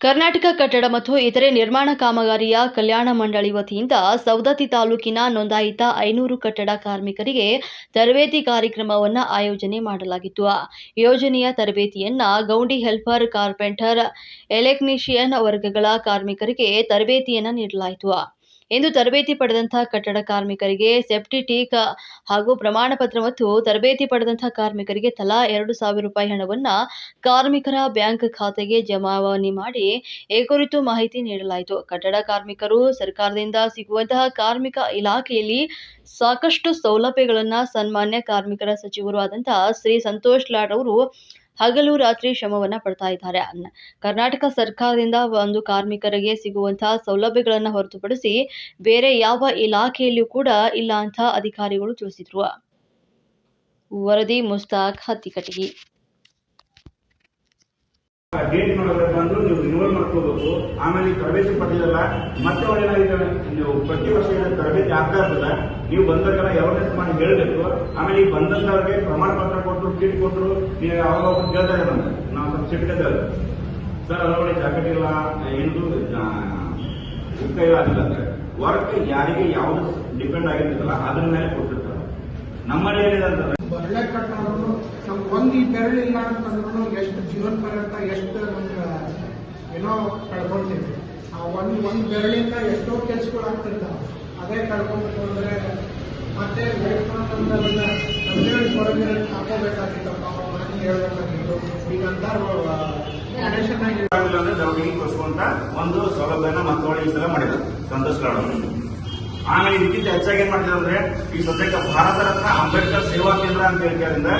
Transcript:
ಕರ್ನಾಟಕ ಕಟ್ಟಡ ಮತ್ತು ಇತರೆ ನಿರ್ಮಾಣ ಕಾಮಗಾರಿಯ ಕಲ್ಯಾಣ ಮಂಡಳಿ ವತಿಯಿಂದ ಸವದತ್ತಿ ತಾಲೂಕಿನ ನೋಂದಾಯಿತ ಐನೂರು ಕಟ್ಟಡ ಕಾರ್ಮಿಕರಿಗೆ ತರಬೇತಿ ಕಾರ್ಯಕ್ರಮವನ್ನು ಆಯೋಜನೆ ಮಾಡಲಾಗಿತ್ತು. ಯೋಜನೆಯ ತರಬೇತಿಯನ್ನ ಗೌಂಡಿ ಹೆಲ್ಪರ್ ಕಾರ್ಪೆಂಟರ್ ಎಲೆಕ್ನಿಷಿಯನ್ ವರ್ಗಗಳ ಕಾರ್ಮಿಕರಿಗೆ ತರಬೇತಿಯನ್ನು ನೀಡಲಾಯಿತು. ಇಂದು ತರಬೇತಿ ಪಡೆದಂತಹ ಕಟ್ಟಡ ಕಾರ್ಮಿಕರಿಗೆ ಸೆಪ್ಟಿಟೀಕ್ ಹಾಗೂ ಪ್ರಮಾಣ ಪತ್ರ ಮತ್ತು ತರಬೇತಿ ಪಡೆದಂತಹ ಕಾರ್ಮಿಕರಿಗೆ ತಲಾ ಎರಡು ಸಾವಿರ ರೂಪಾಯಿ ಹಣವನ್ನ ಕಾರ್ಮಿಕರ ಬ್ಯಾಂಕ್ ಖಾತೆಗೆ ಜಮಾವಣೆ ಮಾಡಿ ಈ ಕುರಿತು ಮಾಹಿತಿ ನೀಡಲಾಯಿತು. ಕಟ್ಟಡ ಕಾರ್ಮಿಕರು ಸರ್ಕಾರದಿಂದ ಸಿಗುವಂತಹ ಕಾರ್ಮಿಕ ಇಲಾಖೆಯಲ್ಲಿ ಸಾಕಷ್ಟು ಸೌಲಭ್ಯಗಳನ್ನ ಸನ್ಮಾನ್ಯ ಕಾರ್ಮಿಕರ ಸಚಿವರು ಆದಂತಹ ಶ್ರೀ ಸಂತೋಷ್ ಲಾಡ್ ಅವರು ಹಗಲು ರಾತ್ರಿ ಶ್ರಮವನ್ನ ಪಡ್ತಾ ಇದ್ದಾರೆ. ಕರ್ನಾಟಕ ಸರ್ಕಾರದಿಂದ ಒಂದು ಕಾರ್ಮಿಕರಿಗೆ ಸಿಗುವಂತಹ ಸೌಲಭ್ಯಗಳನ್ನ ಹೊರತುಪಡಿಸಿ ಬೇರೆ ಯಾವ ಇಲಾಖೆಯಲ್ಲಿಯೂ ಕೂಡ ಇಲ್ಲ ಅಂತ ಅಧಿಕಾರಿಗಳು ತಿಳಿಸಿದ್ರು. ವರದಿ ಮುಸ್ತಾಕ್ ಹತ್ತಿಕಟಗಿ ಡೇಟ್ ನೋಡಿದ್ರೆ ಬಂದು ನೀವು ರಿನ್ಯೂವಲ್ ಮಾಡ್ಕೋಬೇಕು. ಆಮೇಲೆ ಈ ತರಬೇತಿ ಪಡೆದಿಲ್ಲ ಮತ್ತೆ ಏನಾಗಿದೆ ನೀವು ಪ್ರತಿ ವರ್ಷ ಏನಾದ್ರು ತರಬೇತಿ ಆಗ್ತಾ ಇರ್ತದೆ, ನೀವು ಬಂದಾಗೆಲ್ಲ ಅವೇರ್ನೆಸ್ ಮಾಡಿ ಹೇಳಬೇಕು. ಆಮೇಲೆ ಈಗ ಬಂದಂತವ್ರಿಗೆ ಪ್ರಮಾಣ ಪತ್ರ ಕೊಟ್ಟರು ಕಿಟ್ ಕೊಟ್ಟರು ನೀವು ಯಾವಾಗ ಕೇಳ್ತಾರೆ ನಮ್ಗೆ. ನಾವು ಸ್ವಲ್ಪ ಸಿಟ್ಟಿದ್ದೇವೆ ಸರ್, ಅದರೊಳಗೆ ಜಾಕೆಟ್ ಇಲ್ಲ ಉಕ್ಕ ಇಲ್ಲ ಅಂತ ಅಂದ್ರೆ ವರ್ಕ್ ಯಾರಿಗೆ ಯಾವುದು ಡಿಪೆಂಡ್ ಆಗಿರ್ತದಲ್ಲ, ಅದ್ರ ಮೇಲೆ ಕೊಟ್ಟಿರ್ತಾರೆ. ನಮ್ಮಲ್ಲಿ ಏನಿದೆ ಅಂತಂದ್ರೆ ಒಳ್ಳೆ ನಮ್ಗೆ ಒಂದು ಈ ಬೆರಳಿಲ್ಲ ಅಂತಂದ್ರೂ ಜೀವನ ಪರ್ಯಂತ ಎಷ್ಟು ನಮ್ಗೆ ಏನೋ ಕಳ್ಕೊಳ್ತೀವಿ ಆ ಒಂದು ಒಂದು ಬೆರಳಿಂದ ಎಷ್ಟೋ ಕೆಲಸಗಳು ಆಗ್ತಿರ್ತಾವ ಅದೇ ಕಳ್ಕೊಂಡ್ಬಿಟ್ಟು ಅಂದ್ರೆ ಮತ್ತೆ ಒಂದು ಸೌಲಭ್ಯನ ಮತ್ತೊಳ್ಳಿ ಈ ಸಲ ಮಾಡಿದ್ರು ಸಂತೋಷ್ ಆಮೇಲೆ ಇದಕ್ಕಿಂತ ಹೆಚ್ಚಾಗಿ ಏನ್ ಮಾಡ್ತಿದ್ರು ಅಂದ್ರೆ ಈ ಸದ್ಯಕ್ಕೆ ಭಾರತ ರತ್ನ ಅಂಬೇಡ್ಕರ್ ಸೇವಾ ಕೇಂದ್ರ ಅಂತ ಹೇಳಿದ್ರಿಂದ